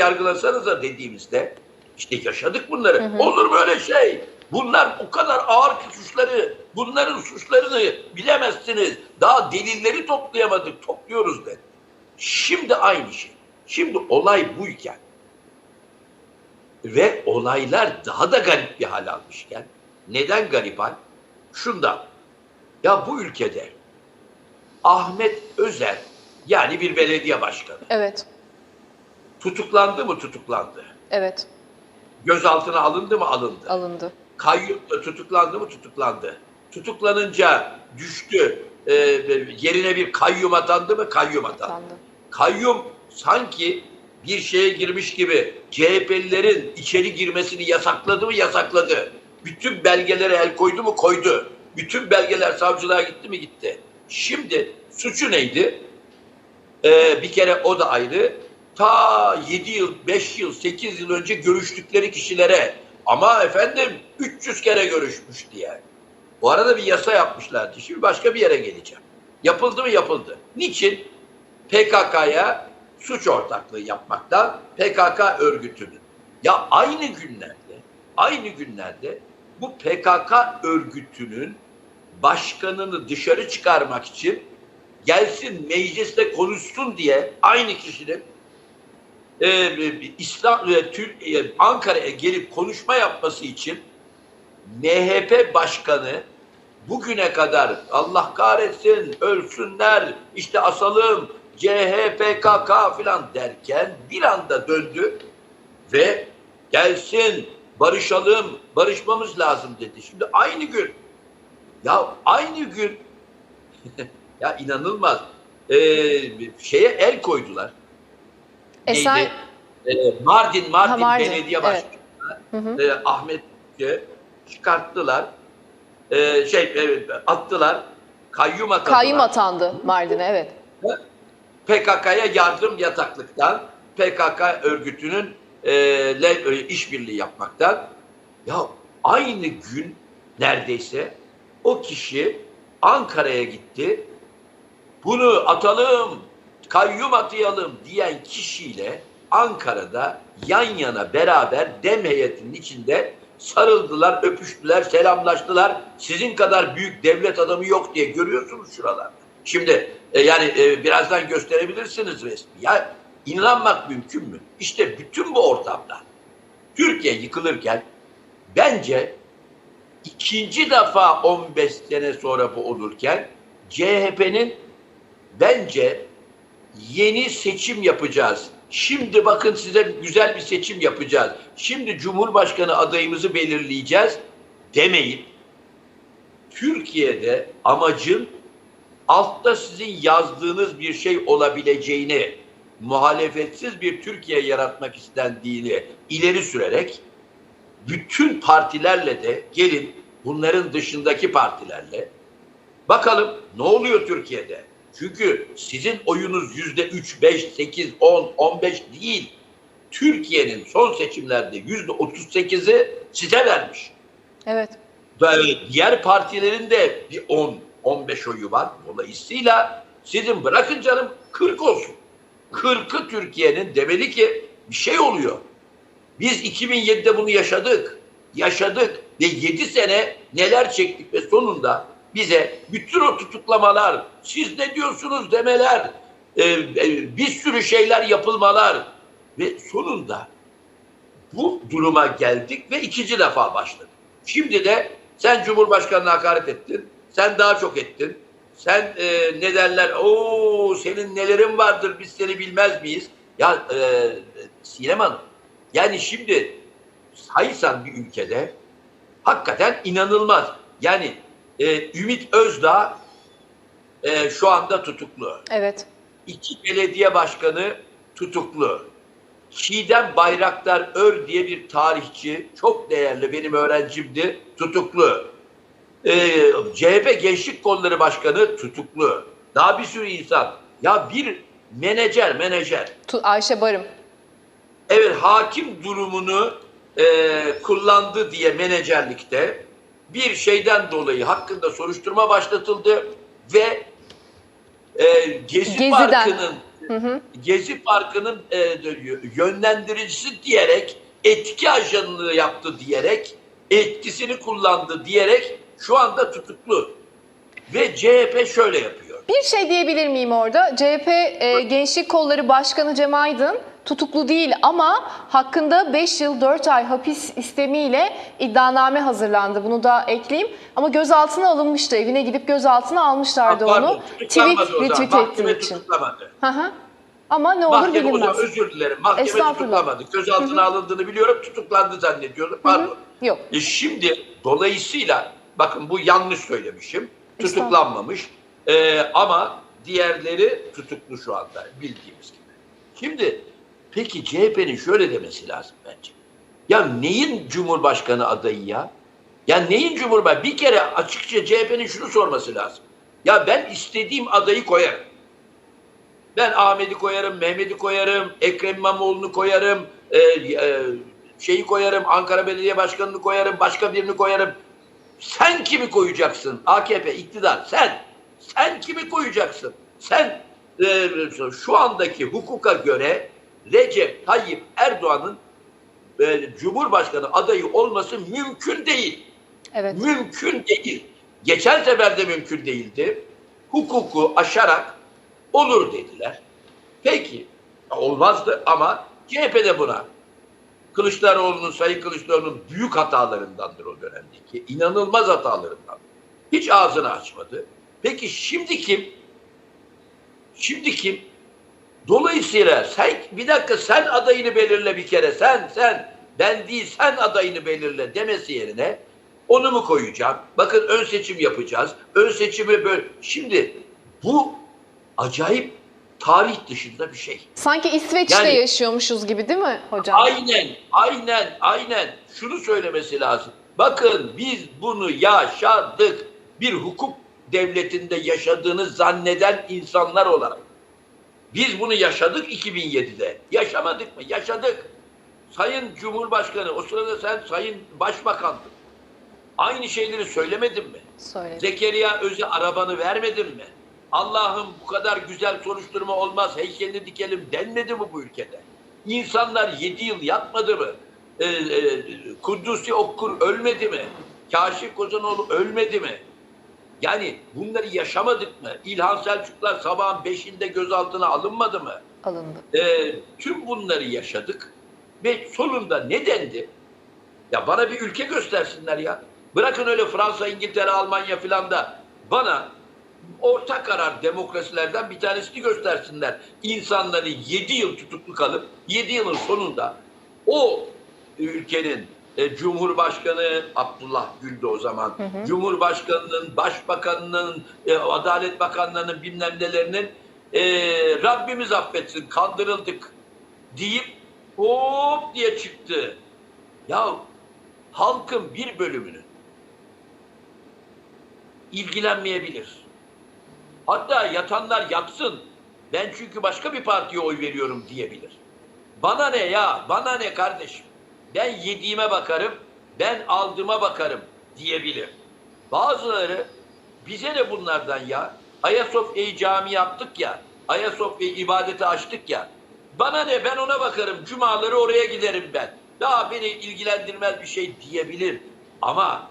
yargılasanıza dediğimizde işte yaşadık bunları. Olur böyle şey. Bunlar o kadar ağır ki suçları, bunların suçlarını bilemezsiniz. Daha delilleri toplayamadık, topluyoruz dedi. Şimdi aynı şey. Şimdi olay buyken ve olaylar daha da garip bir hal almışken neden garip hal? Şundan. Ya bu ülkede Ahmet Özer yani bir belediye başkanı Evet. Tutuklandı mı tutuklandı? Evet. Gözaltına alındı mı alındı? Alındı. Kayyum tutuklandı mı tutuklandı? Tutuklanınca düştü. Ee, yerine bir kayyum atandı mı kayyum atandı. Atandı. Kayyum sanki bir şeye girmiş gibi CHP'lilerin içeri girmesini yasakladı mı yasakladı. Bütün belgelere el koydu mu koydu. Bütün belgeler savcılığa gitti mi gitti. Şimdi suçu neydi? Ee, bir kere o da ayrı. Ta 7 yıl, 5 yıl, 8 yıl önce görüştükleri kişilere ama efendim 300 kere görüşmüş diye. Bu arada bir yasa yapmışlardı. Şimdi başka bir yere geleceğim. Yapıldı mı yapıldı. Niçin? PKK'ya suç ortaklığı yapmaktan PKK örgütünün. Ya aynı günlerde, aynı günlerde bu PKK örgütünün başkanını dışarı çıkarmak için gelsin mecliste konuşsun diye aynı kişinin e, İslam e, Türk e, Ankara'ya gelip konuşma yapması için MHP başkanı bugüne kadar Allah kahretsin ölsünler işte asalım CHPKK filan derken bir anda döndü ve gelsin barışalım barışmamız lazım dedi. Şimdi aynı gün ya aynı gün ya inanılmaz ee, şeye el koydular. Neydi? Ee, Mardin, Mardin, Ha, Mardin, Belediye evet. Başkanı e, Ahmet Türk'ü çıkarttılar. Ee, şey e, attılar. Kayyum atadılar. kayyum atandı Mardin'e evet. PKK'ya yardım yataklıktan, PKK örgütünün e, le, e, işbirliği yapmaktan. Ya aynı gün neredeyse o kişi Ankara'ya gitti. Bunu atalım, kayyum atayalım diyen kişiyle Ankara'da yan yana beraber dem heyetinin içinde sarıldılar, öpüştüler, selamlaştılar. Sizin kadar büyük devlet adamı yok diye görüyorsunuz şuralarda. Şimdi e, yani e, birazdan gösterebilirsiniz resmi. Ya inanmak mümkün mü? İşte bütün bu ortamda Türkiye yıkılırken bence ikinci defa 15 sene sonra bu olurken CHP'nin bence yeni seçim yapacağız. Şimdi bakın size güzel bir seçim yapacağız. Şimdi Cumhurbaşkanı adayımızı belirleyeceğiz demeyip Türkiye'de amacın altta sizin yazdığınız bir şey olabileceğini, muhalefetsiz bir Türkiye yaratmak istendiğini ileri sürerek bütün partilerle de gelin bunların dışındaki partilerle bakalım ne oluyor Türkiye'de? Çünkü sizin oyunuz yüzde üç, beş, sekiz, on, on beş değil. Türkiye'nin son seçimlerde yüzde otuz sekizi size vermiş. Evet. Ve diğer partilerin de bir 10 15 oyu var. Dolayısıyla sizin bırakın canım 40 olsun. 40'ı Türkiye'nin demeli ki bir şey oluyor. Biz 2007'de bunu yaşadık. Yaşadık ve 7 sene neler çektik ve sonunda bize bütün o tutuklamalar, siz ne diyorsunuz demeler, e, e, bir sürü şeyler yapılmalar ve sonunda bu duruma geldik ve ikinci defa başladık. Şimdi de sen Cumhurbaşkanı'na hakaret ettin. Sen daha çok ettin. Sen e, ne derler? Oo senin nelerin vardır biz seni bilmez miyiz? Ya e, Sinem Hanım yani şimdi saysan bir ülkede hakikaten inanılmaz. Yani e, Ümit Özdağ e, şu anda tutuklu. Evet. İki belediye başkanı tutuklu. Çiğdem Bayraktar Ör diye bir tarihçi, çok değerli benim öğrencimdi, tutuklu. Ee, CHP Gençlik Kolları Başkanı tutuklu. Daha bir sürü insan. Ya bir menajer, menajer. Ayşe Barım. Evet hakim durumunu e, kullandı diye menajerlikte bir şeyden dolayı hakkında soruşturma başlatıldı ve e, Gezi Gezi'den. Parkı'nın Gezi Parkı'nın e, yönlendiricisi diyerek etki ajanlığı yaptı diyerek etkisini kullandı diyerek şu anda tutuklu. Ve CHP şöyle yapıyor. Bir şey diyebilir miyim orada? CHP e, Gençlik Kolları Başkanı Cem Aydın tutuklu değil ama hakkında 5 yıl 4 ay hapis istemiyle iddianame hazırlandı. Bunu da ekleyeyim. Ama gözaltına alınmıştı. Evine gidip gözaltına almışlardı Pardon, onu. Tweet retweet Mahkeme ettiği için. tutuklamadı. Hı hı. Ama ne olur Mahkeme bilinmez. zaman özür dilerim. Mahkeme tutuklamadı. Gözaltına alındığını biliyorum. Tutuklandı zannediyorum. Pardon. Yok. E şimdi dolayısıyla bakın bu yanlış söylemişim. Tutuklanmamış. E, ama diğerleri tutuklu şu anda bildiğimiz gibi. Şimdi peki CHP'nin şöyle demesi lazım bence. Ya neyin Cumhurbaşkanı adayı ya? Ya neyin Cumhurbaşkanı? Bir kere açıkça CHP'nin şunu sorması lazım. Ya ben istediğim adayı koyarım. Ben Ahmet'i koyarım, Mehmet'i koyarım, Ekrem İmamoğlu'nu koyarım, e, e, şeyi koyarım, Ankara Belediye Başkanı'nı koyarım, başka birini koyarım. Sen kimi koyacaksın? AKP, iktidar, sen. Sen kimi koyacaksın? Sen e, şu andaki hukuka göre Recep Tayyip Erdoğan'ın e, Cumhurbaşkanı adayı olması mümkün değil. Evet. Mümkün değil. Geçen sefer de mümkün değildi. Hukuku aşarak olur dediler. Peki olmazdı ama CHP de buna Kılıçdaroğlu'nun, Sayın Kılıçdaroğlu'nun büyük hatalarındandır o dönemdeki. inanılmaz hatalarından. Hiç ağzını açmadı. Peki şimdi kim? Şimdi kim? Dolayısıyla sen bir dakika sen adayını belirle bir kere. Sen sen ben değil sen adayını belirle demesi yerine onu mu koyacağım? Bakın ön seçim yapacağız. Ön seçimi böyle. Şimdi bu acayip tarih dışında bir şey. Sanki İsveç'te Yani- yaşıyormuşuz gibi değil mi hocam? Aynen, aynen, aynen. Şunu söylemesi lazım. Bakın biz bunu yaşadık. Bir hukuk devletinde yaşadığını zanneden insanlar olarak. Biz bunu yaşadık 2007'de. Yaşamadık mı? Yaşadık. Sayın Cumhurbaşkanı, o sırada sen Sayın Başbakan'dın. Aynı şeyleri söylemedin mi? Söyle. Zekeriya Öz'e arabanı vermedin mi? Allah'ım bu kadar güzel soruşturma olmaz, heykelini dikelim denmedi mi bu ülkede? İnsanlar yedi yıl yatmadı mı? Ee, e, Kudüs'ü Okkur ölmedi mi? Kaşif Kozanoğlu ölmedi mi? Yani bunları yaşamadık mı? İlhan Selçuklar sabahın beşinde gözaltına alınmadı mı? Alındı. Ee, tüm bunları yaşadık ve sonunda ne dendi? Ya bana bir ülke göstersinler ya. Bırakın öyle Fransa, İngiltere, Almanya filan da bana orta karar demokrasilerden bir tanesini göstersinler. İnsanları 7 yıl tutuklu kalıp 7 yılın sonunda o ülkenin e, Cumhurbaşkanı Abdullah Gül'dü o zaman. Cumhurbaşkanının, Başbakanının, e, Adalet Bakanlarının bilmem nelerinin e, Rabbimiz affetsin kandırıldık deyip hop diye çıktı. Ya halkın bir bölümünün ilgilenmeyebilir. Hatta yatanlar yatsın. Ben çünkü başka bir partiye oy veriyorum diyebilir. Bana ne ya? Bana ne kardeşim? Ben yediğime bakarım, ben aldığıma bakarım diyebilir. Bazıları bize de bunlardan ya. Ayasofya'yı cami yaptık ya. Ayasofya'yı ibadete açtık ya. Bana ne ben ona bakarım. Cumaları oraya giderim ben. Daha beni ilgilendirmez bir şey diyebilir. Ama